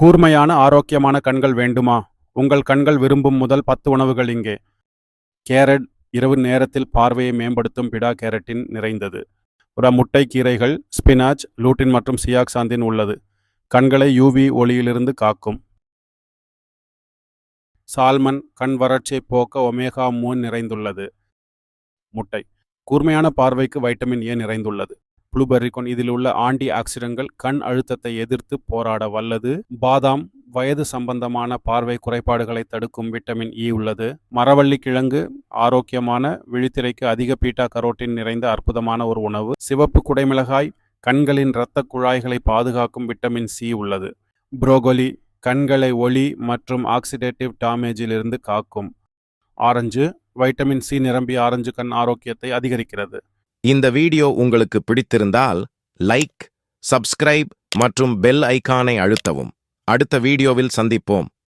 கூர்மையான ஆரோக்கியமான கண்கள் வேண்டுமா? உங்கள் கண்கள் விரும்பும் முதல் பத்து உணவுகள் இங்கே. கேரட் இரவு நேரத்தில் பார்வையை மேம்படுத்தும் பிடா கேரட்டின் நிறைந்தது. ஒரு முட்டை கீரைகள் ஸ்பினாச் லூட்டின் மற்றும் சியாக்சாந்தின் உள்ளது. கண்களை யூவி ஒளியிலிருந்து காக்கும். சால்மன் கண் வறட்சியை போக்க ஒமேகா மூன் நிறைந்துள்ளது. முட்டை. கூர்மையான பார்வைக்கு வைட்டமின் ஏ நிறைந்துள்ளது. ப்ளூபெர்ரிகோன் இதில் உள்ள ஆண்டி ஆக்சிடங்கள் கண் அழுத்தத்தை எதிர்த்து போராட வல்லது. பாதாம் வயது சம்பந்தமான பார்வை குறைபாடுகளை தடுக்கும் விட்டமின் இ உள்ளது. மரவள்ளி கிழங்கு ஆரோக்கியமான விழித்திரைக்கு அதிக பீட்டா கரோட்டின் நிறைந்த அற்புதமான ஒரு உணவு. சிவப்பு குடைமிளகாய் கண்களின் இரத்த குழாய்களை பாதுகாக்கும் விட்டமின் சி உள்ளது. புரோகோலி கண்களை ஒளி மற்றும் ஆக்சிடேட்டிவ் டாமேஜிலிருந்து காக்கும். ஆரஞ்சு வைட்டமின் சி நிரம்பிய ஆரஞ்சு கண் ஆரோக்கியத்தை அதிகரிக்கிறது. இந்த வீடியோ உங்களுக்கு பிடித்திருந்தால் லைக் சப்ஸ்கிரைப் மற்றும் பெல் ஐக்கானை அழுத்தவும். அடுத்த வீடியோவில் சந்திப்போம்.